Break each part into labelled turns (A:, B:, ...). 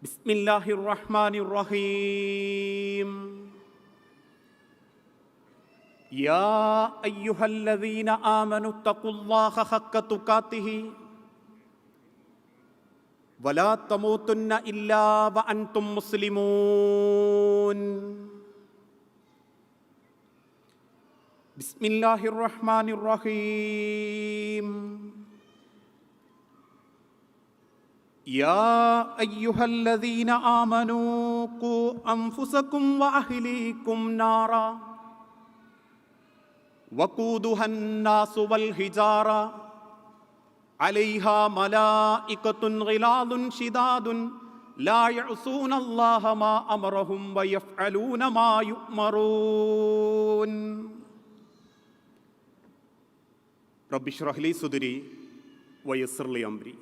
A: بسم الله الرحمن الرحيم يا ايها الذين امنوا اتقوا الله حق تقاته ولا تموتن الا وانتم مسلمون بسم الله الرحمن الرحيم يا أيها الذين آمنوا قوا أنفسكم وأهليكم نارا وقودها الناس والحجارة عليها ملائكة غلاظ شداد لا يعصون الله ما أمرهم ويفعلون ما يؤمرون
B: رب اشرح لي صدري ويسر لي أمري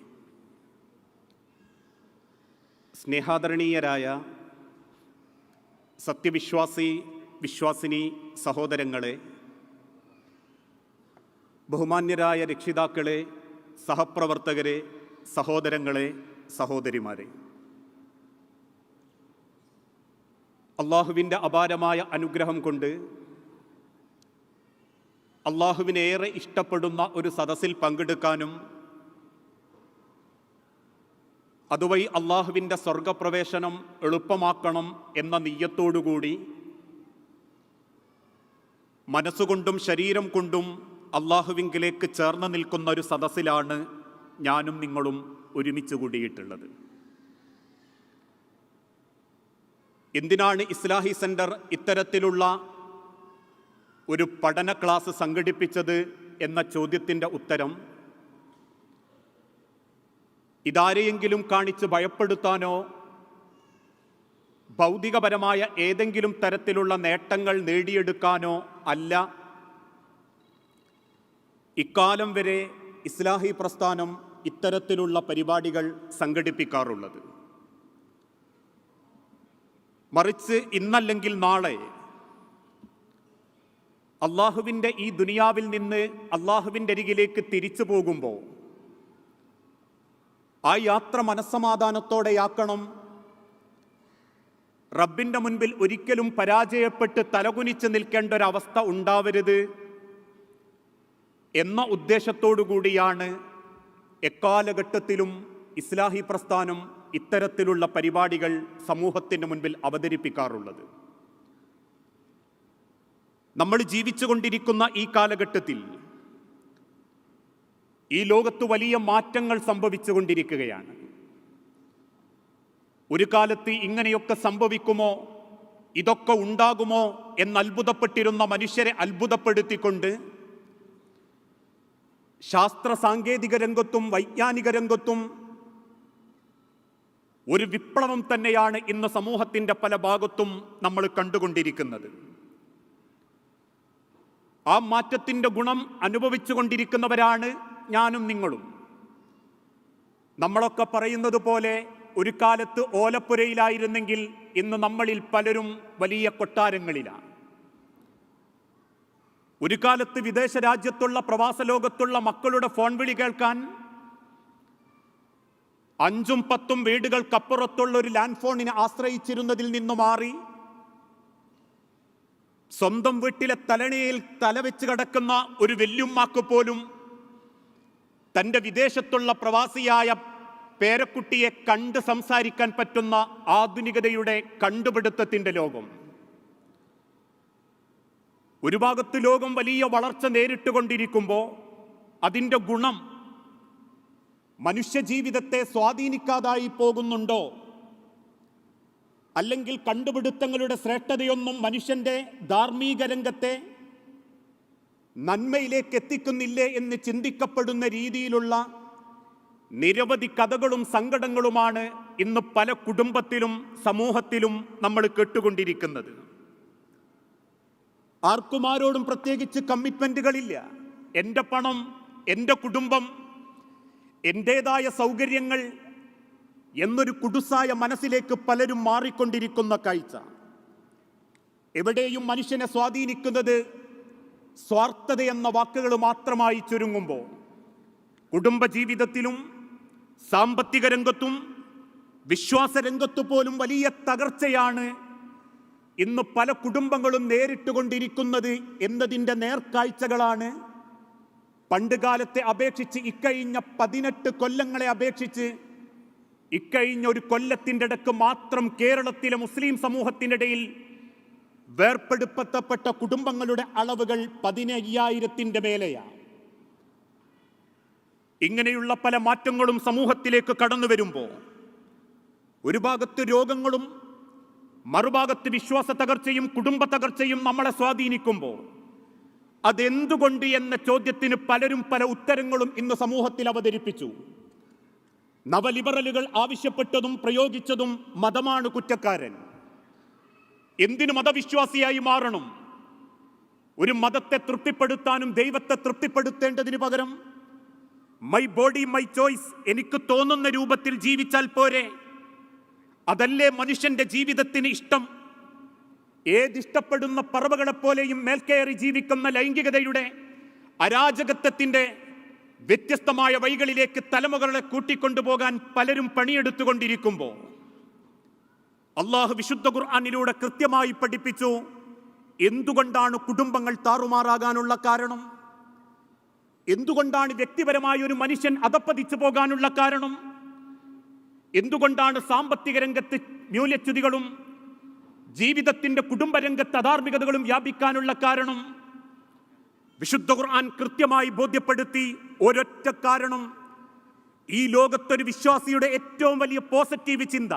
B: സ്നേഹാദരണീയരായ സത്യവിശ്വാസി വിശ്വാസിനി സഹോദരങ്ങളെ ബഹുമാന്യരായ രക്ഷിതാക്കളെ സഹപ്രവർത്തകരെ സഹോദരങ്ങളെ സഹോദരിമാരെ അള്ളാഹുവിൻ്റെ അപാരമായ അനുഗ്രഹം കൊണ്ട് അള്ളാഹുവിനേറെ ഇഷ്ടപ്പെടുന്ന ഒരു സദസ്സിൽ പങ്കെടുക്കാനും അതുവഴി അള്ളാഹുവിൻ്റെ സ്വർഗപ്രവേശനം എളുപ്പമാക്കണം എന്ന നെയ്യത്തോടുകൂടി മനസ്സുകൊണ്ടും ശരീരം കൊണ്ടും അള്ളാഹുവിങ്കിലേക്ക് ചേർന്ന് നിൽക്കുന്ന ഒരു സദസ്സിലാണ് ഞാനും നിങ്ങളും ഒരുമിച്ച് കൂടിയിട്ടുള്ളത് എന്തിനാണ് ഇസ്ലാഹി സെൻറ്റർ ഇത്തരത്തിലുള്ള ഒരു പഠന ക്ലാസ് സംഘടിപ്പിച്ചത് എന്ന ചോദ്യത്തിൻ്റെ ഉത്തരം ഇതാരെയെങ്കിലും കാണിച്ച് ഭയപ്പെടുത്താനോ ഭൗതികപരമായ ഏതെങ്കിലും തരത്തിലുള്ള നേട്ടങ്ങൾ നേടിയെടുക്കാനോ അല്ല ഇക്കാലം വരെ ഇസ്ലാഹി പ്രസ്ഥാനം ഇത്തരത്തിലുള്ള പരിപാടികൾ സംഘടിപ്പിക്കാറുള്ളത് മറിച്ച് ഇന്നല്ലെങ്കിൽ നാളെ അള്ളാഹുവിൻ്റെ ഈ ദുനിയാവിൽ നിന്ന് അള്ളാഹുവിൻ്റെ അരികിലേക്ക് തിരിച്ചു പോകുമ്പോൾ ആ യാത്ര മനസ്സമാധാനത്തോടെയാക്കണം റബ്ബിൻ്റെ മുൻപിൽ ഒരിക്കലും പരാജയപ്പെട്ട് തലകുനിച്ച് നിൽക്കേണ്ട ഒരവസ്ഥ ഉണ്ടാവരുത് എന്ന ഉദ്ദേശത്തോടു കൂടിയാണ് എക്കാലഘട്ടത്തിലും ഇസ്ലാഹി പ്രസ്ഥാനം ഇത്തരത്തിലുള്ള പരിപാടികൾ സമൂഹത്തിൻ്റെ മുൻപിൽ അവതരിപ്പിക്കാറുള്ളത് നമ്മൾ ജീവിച്ചുകൊണ്ടിരിക്കുന്ന ഈ കാലഘട്ടത്തിൽ ഈ ലോകത്ത് വലിയ മാറ്റങ്ങൾ സംഭവിച്ചുകൊണ്ടിരിക്കുകയാണ് ഒരു കാലത്ത് ഇങ്ങനെയൊക്കെ സംഭവിക്കുമോ ഇതൊക്കെ ഉണ്ടാകുമോ എന്ന് അത്ഭുതപ്പെട്ടിരുന്ന മനുഷ്യരെ അത്ഭുതപ്പെടുത്തിക്കൊണ്ട് ശാസ്ത്ര സാങ്കേതിക രംഗത്തും വൈജ്ഞാനിക രംഗത്തും ഒരു വിപ്ലവം തന്നെയാണ് ഇന്ന് സമൂഹത്തിൻ്റെ പല ഭാഗത്തും നമ്മൾ കണ്ടുകൊണ്ടിരിക്കുന്നത് ആ മാറ്റത്തിൻ്റെ ഗുണം അനുഭവിച്ചു കൊണ്ടിരിക്കുന്നവരാണ് ഞാനും നിങ്ങളും നമ്മളൊക്കെ പറയുന്നത് പോലെ ഒരു കാലത്ത് ഓലപ്പുരയിലായിരുന്നെങ്കിൽ ഇന്ന് നമ്മളിൽ പലരും വലിയ കൊട്ടാരങ്ങളിലാണ് ഒരു കാലത്ത് വിദേശ രാജ്യത്തുള്ള പ്രവാസ ലോകത്തുള്ള മക്കളുടെ ഫോൺ വിളി കേൾക്കാൻ അഞ്ചും പത്തും വീടുകൾക്കപ്പുറത്തുള്ള ഒരു ലാൻഡ് ഫോണിനെ ആശ്രയിച്ചിരുന്നതിൽ നിന്ന് മാറി സ്വന്തം വീട്ടിലെ തലണിയിൽ തലവെച്ച് കിടക്കുന്ന ഒരു വെല്ലുമ്മാക്ക് പോലും തൻ്റെ വിദേശത്തുള്ള പ്രവാസിയായ പേരക്കുട്ടിയെ കണ്ട് സംസാരിക്കാൻ പറ്റുന്ന ആധുനികതയുടെ കണ്ടുപിടുത്തത്തിൻ്റെ ലോകം ഒരു ഭാഗത്ത് ലോകം വലിയ വളർച്ച നേരിട്ടുകൊണ്ടിരിക്കുമ്പോൾ അതിൻ്റെ ഗുണം മനുഷ്യജീവിതത്തെ സ്വാധീനിക്കാതായി പോകുന്നുണ്ടോ അല്ലെങ്കിൽ കണ്ടുപിടുത്തങ്ങളുടെ ശ്രേഷ്ഠതയൊന്നും മനുഷ്യൻ്റെ ധാർമ്മിക രംഗത്തെ നന്മയിലേക്ക് എത്തിക്കുന്നില്ലേ എന്ന് ചിന്തിക്കപ്പെടുന്ന രീതിയിലുള്ള നിരവധി കഥകളും സങ്കടങ്ങളുമാണ് ഇന്ന് പല കുടുംബത്തിലും സമൂഹത്തിലും നമ്മൾ കേട്ടുകൊണ്ടിരിക്കുന്നത് ആർക്കുമാരോടും പ്രത്യേകിച്ച് കമ്മിറ്റ്മെൻറ്റുകളില്ല എൻ്റെ പണം എൻ്റെ കുടുംബം എൻ്റേതായ സൗകര്യങ്ങൾ എന്നൊരു കുടുസായ മനസ്സിലേക്ക് പലരും മാറിക്കൊണ്ടിരിക്കുന്ന കാഴ്ച എവിടെയും മനുഷ്യനെ സ്വാധീനിക്കുന്നത് സ്വാർത്ഥത എന്ന വാക്കുകൾ മാത്രമായി ചുരുങ്ങുമ്പോൾ കുടുംബജീവിതത്തിലും സാമ്പത്തിക രംഗത്തും വിശ്വാസ രംഗത്തു പോലും വലിയ തകർച്ചയാണ് ഇന്ന് പല കുടുംബങ്ങളും നേരിട്ടുകൊണ്ടിരിക്കുന്നത് എന്നതിൻ്റെ നേർക്കാഴ്ചകളാണ് പണ്ടുകാലത്തെ അപേക്ഷിച്ച് ഇക്കഴിഞ്ഞ പതിനെട്ട് കൊല്ലങ്ങളെ അപേക്ഷിച്ച് ഇക്കഴിഞ്ഞ ഒരു കൊല്ലത്തിൻ്റെ ഇടക്ക് മാത്രം കേരളത്തിലെ മുസ്ലിം സമൂഹത്തിനിടയിൽ വേർപ്പെടുപ്പത്തപ്പെട്ട കുടുംബങ്ങളുടെ അളവുകൾ പതിനയ്യായിരത്തിൻ്റെ മേലെയാണ് ഇങ്ങനെയുള്ള പല മാറ്റങ്ങളും സമൂഹത്തിലേക്ക് കടന്നു വരുമ്പോൾ ഒരു ഭാഗത്ത് രോഗങ്ങളും മറുഭാഗത്ത് വിശ്വാസ തകർച്ചയും കുടുംബ തകർച്ചയും നമ്മളെ സ്വാധീനിക്കുമ്പോൾ അതെന്തുകൊണ്ട് എന്ന ചോദ്യത്തിന് പലരും പല ഉത്തരങ്ങളും ഇന്ന് സമൂഹത്തിൽ അവതരിപ്പിച്ചു നവലിബറലുകൾ ആവശ്യപ്പെട്ടതും പ്രയോഗിച്ചതും മതമാണ് കുറ്റക്കാരൻ എന്തിനു മതവിശ്വാസിയായി മാറണം ഒരു മതത്തെ തൃപ്തിപ്പെടുത്താനും ദൈവത്തെ തൃപ്തിപ്പെടുത്തേണ്ടതിന് പകരം മൈ ബോഡി മൈ ചോയ്സ് എനിക്ക് തോന്നുന്ന രൂപത്തിൽ ജീവിച്ചാൽ പോരെ അതല്ലേ മനുഷ്യന്റെ ജീവിതത്തിന് ഇഷ്ടം ഏതിഷ്ടപ്പെടുന്ന പറവകളെപ്പോലെയും മേൽക്കയറി ജീവിക്കുന്ന ലൈംഗികതയുടെ അരാജകത്വത്തിൻ്റെ വ്യത്യസ്തമായ വഴികളിലേക്ക് തലമുകളെ കൂട്ടിക്കൊണ്ടുപോകാൻ പലരും പണിയെടുത്തുകൊണ്ടിരിക്കുമ്പോൾ അള്ളാഹു വിശുദ്ധ ഖുർആാനിലൂടെ കൃത്യമായി പഠിപ്പിച്ചു എന്തുകൊണ്ടാണ് കുടുംബങ്ങൾ താറുമാറാകാനുള്ള കാരണം എന്തുകൊണ്ടാണ് വ്യക്തിപരമായ ഒരു മനുഷ്യൻ അതപ്പതിച്ചു പോകാനുള്ള കാരണം എന്തുകൊണ്ടാണ് സാമ്പത്തിക രംഗത്ത് മൂല്യച്യുതികളും ജീവിതത്തിൻ്റെ കുടുംബരംഗത്ത് അധാർമികതകളും വ്യാപിക്കാനുള്ള കാരണം വിശുദ്ധ ഖുർആൻ കൃത്യമായി ബോധ്യപ്പെടുത്തി ഒരൊറ്റ കാരണം ഈ ലോകത്തൊരു വിശ്വാസിയുടെ ഏറ്റവും വലിയ പോസിറ്റീവ് ചിന്ത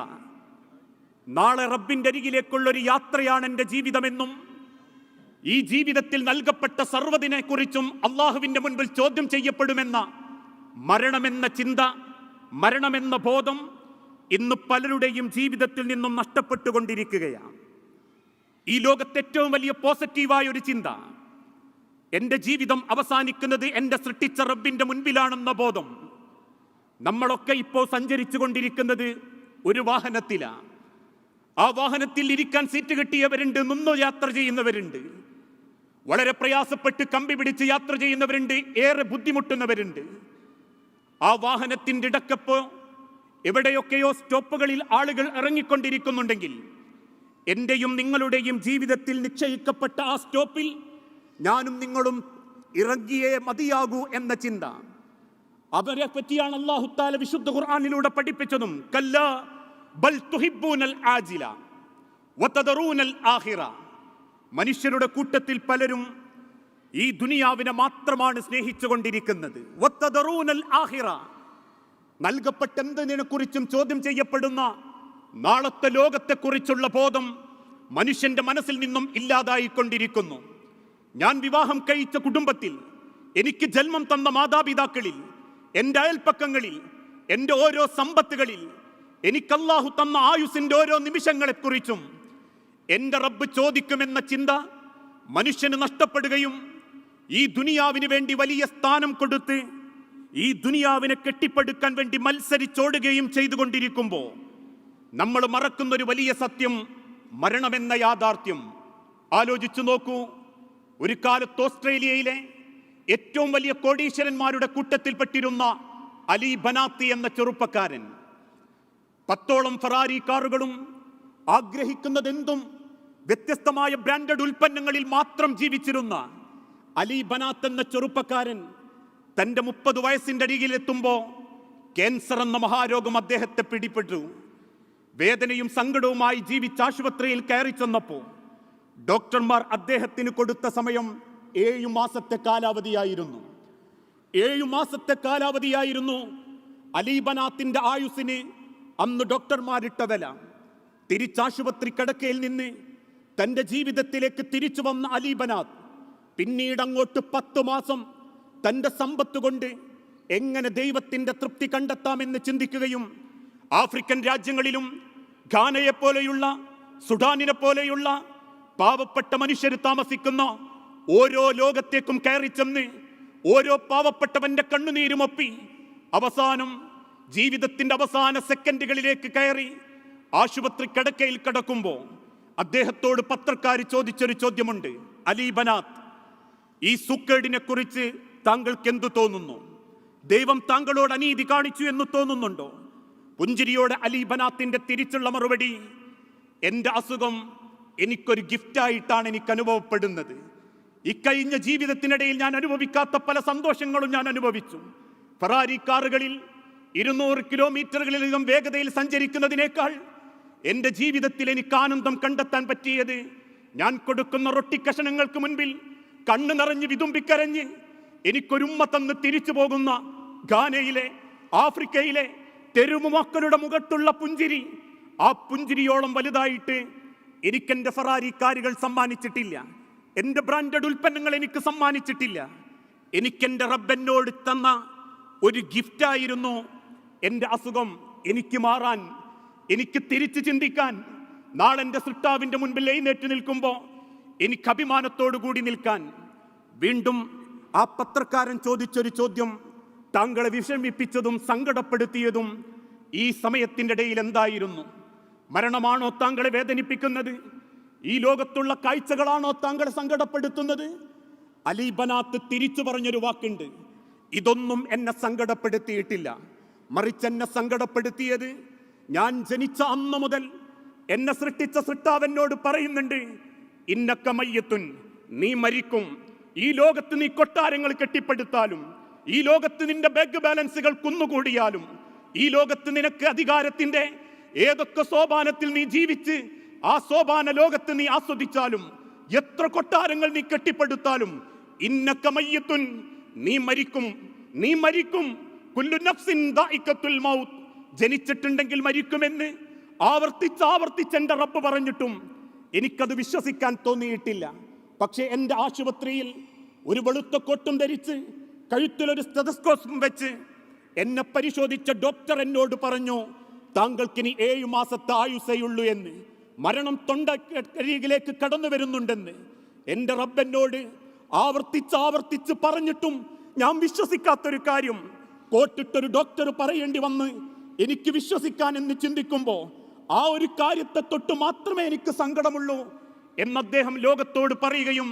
B: നാളെ റബ്ബിന്റെ അരികിലേക്കുള്ളൊരു യാത്രയാണ് എൻ്റെ ജീവിതമെന്നും ഈ ജീവിതത്തിൽ നൽകപ്പെട്ട സർവ്വതിനെ കുറിച്ചും അള്ളാഹുവിൻ്റെ മുൻപിൽ ചോദ്യം ചെയ്യപ്പെടുമെന്ന മരണമെന്ന ചിന്ത മരണമെന്ന ബോധം ഇന്ന് പലരുടെയും ജീവിതത്തിൽ നിന്നും നഷ്ടപ്പെട്ടുകൊണ്ടിരിക്കുകയാണ് ഈ ലോകത്തെ ഏറ്റവും വലിയ പോസിറ്റീവായ ഒരു ചിന്ത എൻ്റെ ജീവിതം അവസാനിക്കുന്നത് എൻ്റെ സൃഷ്ടിച്ച റബ്ബിൻ്റെ മുൻപിലാണെന്ന ബോധം നമ്മളൊക്കെ ഇപ്പോൾ സഞ്ചരിച്ചു കൊണ്ടിരിക്കുന്നത് ഒരു വാഹനത്തിലാണ് ആ വാഹനത്തിൽ ഇരിക്കാൻ സീറ്റ് കിട്ടിയവരുണ്ട് നിന്നു യാത്ര ചെയ്യുന്നവരുണ്ട് വളരെ പ്രയാസപ്പെട്ട് കമ്പി പിടിച്ച് യാത്ര ചെയ്യുന്നവരുണ്ട് ഏറെ ബുദ്ധിമുട്ടുന്നവരുണ്ട് ആ വാഹനത്തിൻ്റെ ഇടക്കപ്പോ എവിടെയൊക്കെയോ സ്റ്റോപ്പുകളിൽ ആളുകൾ ഇറങ്ങിക്കൊണ്ടിരിക്കുന്നുണ്ടെങ്കിൽ എൻ്റെയും നിങ്ങളുടെയും ജീവിതത്തിൽ നിശ്ചയിക്കപ്പെട്ട ആ സ്റ്റോപ്പിൽ ഞാനും നിങ്ങളും ഇറങ്ങിയേ മതിയാകൂ എന്ന ചിന്ത അവരെ പറ്റിയാണ് അള്ളാഹുത്താല വിശുദ്ധ ഖുർആാനിലൂടെ പഠിപ്പിച്ചതും കല്ല ആഹിറ മനുഷ്യരുടെ കൂട്ടത്തിൽ പലരും ഈ ദുനിയാവിനെ മാത്രമാണ് സ്നേഹിച്ചുകൊണ്ടിരിക്കുന്നത് നൽകപ്പെട്ട എന്തിനെക്കുറിച്ചും ചോദ്യം ചെയ്യപ്പെടുന്ന നാളത്തെ ലോകത്തെക്കുറിച്ചുള്ള ബോധം മനുഷ്യന്റെ മനസ്സിൽ നിന്നും ഇല്ലാതായിക്കൊണ്ടിരിക്കുന്നു ഞാൻ വിവാഹം കഴിച്ച കുടുംബത്തിൽ എനിക്ക് ജന്മം തന്ന മാതാപിതാക്കളിൽ എൻ്റെ അയൽപ്പക്കങ്ങളിൽ എൻ്റെ ഓരോ സമ്പത്തുകളിൽ എനിക്കല്ലാഹു തന്ന ആയുസിൻ്റെ ഓരോ നിമിഷങ്ങളെക്കുറിച്ചും എൻ്റെ റബ്ബ് ചോദിക്കുമെന്ന ചിന്ത മനുഷ്യന് നഷ്ടപ്പെടുകയും ഈ ദുനിയാവിന് വേണ്ടി വലിയ സ്ഥാനം കൊടുത്ത് ഈ ദുനിയാവിനെ കെട്ടിപ്പടുക്കാൻ വേണ്ടി മത്സരിച്ചോടുകയും ചെയ്തുകൊണ്ടിരിക്കുമ്പോൾ നമ്മൾ മറക്കുന്ന ഒരു വലിയ സത്യം മരണമെന്ന യാഥാർത്ഥ്യം ആലോചിച്ചു നോക്കൂ ഒരു കാലത്ത് ഓസ്ട്രേലിയയിലെ ഏറ്റവും വലിയ കോടീശ്വരന്മാരുടെ കൂട്ടത്തിൽപ്പെട്ടിരുന്ന അലി ബനാത്തി എന്ന ചെറുപ്പക്കാരൻ പത്തോളം ഫെറാരി കാറുകളും ആഗ്രഹിക്കുന്നതെന്തും വ്യത്യസ്തമായ ബ്രാൻഡഡ് ഉൽപ്പന്നങ്ങളിൽ മാത്രം ജീവിച്ചിരുന്ന അലി ബനാത്ത് എന്ന ചെറുപ്പക്കാരൻ തൻ്റെ മുപ്പത് വയസ്സിൻ്റെ അരികിലെത്തുമ്പോൾ ക്യാൻസർ എന്ന മഹാരോഗം അദ്ദേഹത്തെ പിടിപെട്ടു വേദനയും സങ്കടവുമായി ജീവിച്ച് ആശുപത്രിയിൽ കയറി ചെന്നപ്പോൾ ഡോക്ടർമാർ അദ്ദേഹത്തിന് കൊടുത്ത സമയം ഏഴു മാസത്തെ കാലാവധിയായിരുന്നു ഏഴു മാസത്തെ കാലാവധിയായിരുന്നു അലീബനാത്തിൻ്റെ ആയുസിന് അന്ന് വില തിരിച്ചാശുപത്രി കിടക്കയിൽ നിന്ന് തൻ്റെ ജീവിതത്തിലേക്ക് തിരിച്ചു വന്ന അലീബനാഥ് പിന്നീട് അങ്ങോട്ട് പത്ത് മാസം തൻ്റെ സമ്പത്ത് കൊണ്ട് എങ്ങനെ ദൈവത്തിൻ്റെ തൃപ്തി കണ്ടെത്താമെന്ന് ചിന്തിക്കുകയും ആഫ്രിക്കൻ രാജ്യങ്ങളിലും ഖാനയെ പോലെയുള്ള സുഡാനിനെ പോലെയുള്ള പാവപ്പെട്ട മനുഷ്യർ താമസിക്കുന്ന ഓരോ ലോകത്തേക്കും കയറി ചെന്ന് ഓരോ പാവപ്പെട്ടവൻ്റെ കണ്ണുനീരുമൊപ്പി അവസാനം ജീവിതത്തിന്റെ അവസാന സെക്കൻഡുകളിലേക്ക് കയറി ആശുപത്രി കിടക്കയിൽ കിടക്കുമ്പോൾ അദ്ദേഹത്തോട് പത്രക്കാർ ചോദിച്ചൊരു ചോദ്യമുണ്ട് അലി ബനാത്ത് ഈ സുക്കേടിനെ കുറിച്ച് താങ്കൾക്ക് എന്തു തോന്നുന്നു ദൈവം താങ്കളോട് അനീതി കാണിച്ചു എന്ന് തോന്നുന്നുണ്ടോ പുഞ്ചിരിയോട് അലി ബനാത്തിന്റെ തിരിച്ചുള്ള മറുപടി എൻ്റെ അസുഖം എനിക്കൊരു ഗിഫ്റ്റായിട്ടാണ് എനിക്ക് അനുഭവപ്പെടുന്നത് ഇക്കഴിഞ്ഞ ജീവിതത്തിനിടയിൽ ഞാൻ അനുഭവിക്കാത്ത പല സന്തോഷങ്ങളും ഞാൻ അനുഭവിച്ചു ഫെറാരി കാറുകളിൽ ഇരുന്നൂറ് കിലോമീറ്ററുകളിലധികം വേഗതയിൽ സഞ്ചരിക്കുന്നതിനേക്കാൾ എൻ്റെ ജീവിതത്തിൽ എനിക്ക് ആനന്ദം കണ്ടെത്താൻ പറ്റിയത് ഞാൻ കൊടുക്കുന്ന റൊട്ടിക്കഷണങ്ങൾക്ക് മുൻപിൽ കണ്ണു നിറഞ്ഞ് വിതുമ്പിക്കരഞ്ഞ് എനിക്കൊരുമ്മ തന്ന് തിരിച്ചു പോകുന്ന ഗാനയിലെ ആഫ്രിക്കയിലെ തെരുവുമക്കളുടെ മുഖത്തുള്ള പുഞ്ചിരി ആ പുഞ്ചിരിയോളം വലുതായിട്ട് എനിക്കെൻ്റെ ഫറാരി കാറുകൾ സമ്മാനിച്ചിട്ടില്ല എൻ്റെ ബ്രാൻഡഡ് ഉൽപ്പന്നങ്ങൾ എനിക്ക് സമ്മാനിച്ചിട്ടില്ല എനിക്കെൻ്റെ റബ്ബനോട് തന്ന ഒരു ഗിഫ്റ്റായിരുന്നു എൻ്റെ അസുഖം എനിക്ക് മാറാൻ എനിക്ക് തിരിച്ച് ചിന്തിക്കാൻ നാളെ എൻ്റെ സൃഷ്ടാവിൻ്റെ മുൻപിൽ എഴുന്നേറ്റ് നിൽക്കുമ്പോൾ എനിക്ക് അഭിമാനത്തോടു കൂടി നിൽക്കാൻ വീണ്ടും ആ പത്രക്കാരൻ ചോദിച്ചൊരു ചോദ്യം താങ്കളെ വിഷമിപ്പിച്ചതും സങ്കടപ്പെടുത്തിയതും ഈ സമയത്തിൻ്റെ ഇടയിൽ എന്തായിരുന്നു മരണമാണോ താങ്കളെ വേദനിപ്പിക്കുന്നത് ഈ ലോകത്തുള്ള കാഴ്ചകളാണോ താങ്കളെ സങ്കടപ്പെടുത്തുന്നത് അലീബനാത്ത് തിരിച്ചു പറഞ്ഞൊരു വാക്കുണ്ട് ഇതൊന്നും എന്നെ സങ്കടപ്പെടുത്തിയിട്ടില്ല മറിച്ചെന്നെ സങ്കടപ്പെടുത്തിയത് ഞാൻ ജനിച്ച അന്ന് മുതൽ എന്നെ സൃഷ്ടിച്ച സൃഷ്ടാവെന്നോട് പറയുന്നുണ്ട് ഇന്നക്ക മയ്യത്തുൻ നീ മരിക്കും ഈ ലോകത്ത് നീ കൊട്ടാരങ്ങൾ കെട്ടിപ്പടുത്താലും ഈ ലോകത്ത് നിന്റെ ബാങ്ക് ബാലൻസുകൾ കുന്നുകൂടിയാലും ഈ ലോകത്ത് നിനക്ക് അധികാരത്തിന്റെ ഏതൊക്കെ സോപാനത്തിൽ നീ ജീവിച്ച് ആ സോപാന ലോകത്ത് നീ ആസ്വദിച്ചാലും എത്ര കൊട്ടാരങ്ങൾ നീ കെട്ടിപ്പടുത്താലും ഇന്നക്ക മയ്യത്തുൻ നീ മരിക്കും നീ മരിക്കും മൗത്ത് ജനിച്ചിട്ടുണ്ടെങ്കിൽ മരിക്കുമെന്ന് ആവർത്തിച്ചാവർത്തിച്ച് ആവർത്തിച്ച് എൻ്റെ റബ്ബ് പറഞ്ഞിട്ടും എനിക്കത് വിശ്വസിക്കാൻ തോന്നിയിട്ടില്ല പക്ഷേ എൻ്റെ ആശുപത്രിയിൽ ഒരു വെളുത്ത കൊട്ടും ധരിച്ച് കഴുത്തിലൊരു സ്റ്റെതസ്കോപ്പും വെച്ച് എന്നെ പരിശോധിച്ച ഡോക്ടർ എന്നോട് പറഞ്ഞു താങ്കൾക്കിനി ഏഴു മാസത്തെ ആയുസേയുള്ളൂ എന്ന് മരണം തൊണ്ടക്കരികിലേക്ക് കടന്നു വരുന്നുണ്ടെന്ന് എൻ്റെ റബ്ബെന്നോട് ആവർത്തിച്ച് ആവർത്തിച്ച് പറഞ്ഞിട്ടും ഞാൻ വിശ്വസിക്കാത്തൊരു കാര്യം കോട്ടിട്ടൊരു ഡോക്ടർ പറയേണ്ടി വന്ന് എനിക്ക് വിശ്വസിക്കാൻ എന്ന് ചിന്തിക്കുമ്പോൾ ആ ഒരു കാര്യത്തെ തൊട്ട് മാത്രമേ എനിക്ക് സങ്കടമുള്ളൂ എന്ന് അദ്ദേഹം ലോകത്തോട് പറയുകയും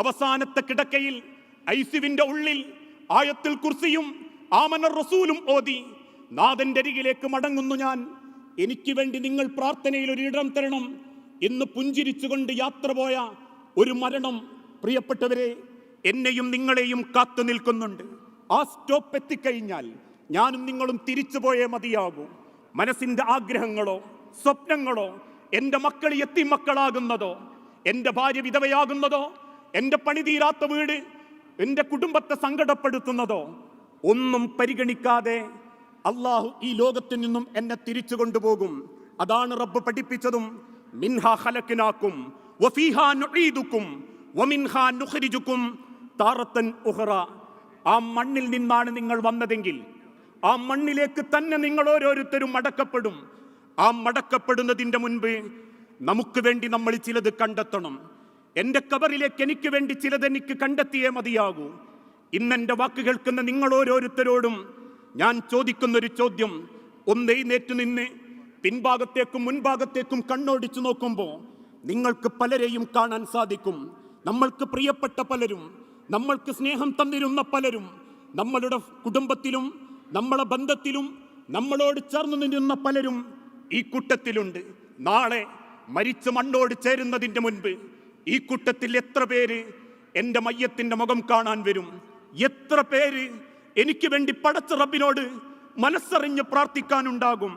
B: അവസാനത്തെ കിടക്കയിൽ ഐസിവിന്റെ ഉള്ളിൽ ആയത്തിൽ കുർസിയും ആമന റസൂലും ഓതി നാഥന്റെ അരികിലേക്ക് മടങ്ങുന്നു ഞാൻ എനിക്ക് വേണ്ടി നിങ്ങൾ പ്രാർത്ഥനയിൽ ഒരു ഇടം തരണം എന്ന് പുഞ്ചിരിച്ചുകൊണ്ട് യാത്ര പോയ ഒരു മരണം പ്രിയപ്പെട്ടവരെ എന്നെയും നിങ്ങളെയും കാത്തു നിൽക്കുന്നുണ്ട് ആ സ്റ്റോപ്പ് എത്തിക്കഴിഞ്ഞാൽ ഞാനും നിങ്ങളും തിരിച്ചു പോയേ മതിയാകൂ മനസ്സിൻ്റെ ആഗ്രഹങ്ങളോ സ്വപ്നങ്ങളോ എൻ്റെ മക്കൾ എത്തി മക്കളാകുന്നതോ എൻ്റെ ഭാര്യ വിധവയാകുന്നതോ എൻ്റെ പണി തീരാത്ത വീട് എൻ്റെ കുടുംബത്തെ സങ്കടപ്പെടുത്തുന്നതോ ഒന്നും പരിഗണിക്കാതെ അള്ളാഹു ഈ ലോകത്തിൽ നിന്നും എന്നെ തിരിച്ചു കൊണ്ടുപോകും അതാണ് റബ്ബ് പഠിപ്പിച്ചതും മിൻഹാ ഹലക്കിനാക്കും വഫീഹാ നുഹീദുക്കും വമിൻഹ നുഹരിജുക്കും താറത്തൻ ഉഹറ ആ മണ്ണിൽ നിന്നാണ് നിങ്ങൾ വന്നതെങ്കിൽ ആ മണ്ണിലേക്ക് തന്നെ നിങ്ങൾ ഓരോരുത്തരും മടക്കപ്പെടും ആ മടക്കപ്പെടുന്നതിൻ്റെ മുൻപ് നമുക്ക് വേണ്ടി നമ്മൾ ചിലത് കണ്ടെത്തണം എൻ്റെ കബറിലേക്ക് എനിക്ക് വേണ്ടി ചിലത് എനിക്ക് കണ്ടെത്തിയേ മതിയാകൂ ഇന്നെൻ്റെ വാക്ക് കേൾക്കുന്ന നിങ്ങൾ ഓരോരുത്തരോടും ഞാൻ ചോദിക്കുന്നൊരു ചോദ്യം നേറ്റു നിന്ന് പിൻഭാഗത്തേക്കും മുൻഭാഗത്തേക്കും കണ്ണോടിച്ചു നോക്കുമ്പോൾ നിങ്ങൾക്ക് പലരെയും കാണാൻ സാധിക്കും നമ്മൾക്ക് പ്രിയപ്പെട്ട പലരും നമ്മൾക്ക് സ്നേഹം തന്നിരുന്ന പലരും നമ്മളുടെ കുടുംബത്തിലും നമ്മളെ ബന്ധത്തിലും നമ്മളോട് ചേർന്ന് നിന്നിരുന്ന പലരും ഈ കൂട്ടത്തിലുണ്ട് നാളെ മരിച്ച മണ്ണോട് ചേരുന്നതിൻ്റെ മുൻപ് ഈ കൂട്ടത്തിൽ എത്ര പേര് എൻ്റെ മയ്യത്തിൻ്റെ മുഖം കാണാൻ വരും എത്ര പേര് എനിക്ക് വേണ്ടി പടച്ച റബ്ബിനോട് മനസ്സറിഞ്ഞ് പ്രാർത്ഥിക്കാനുണ്ടാകും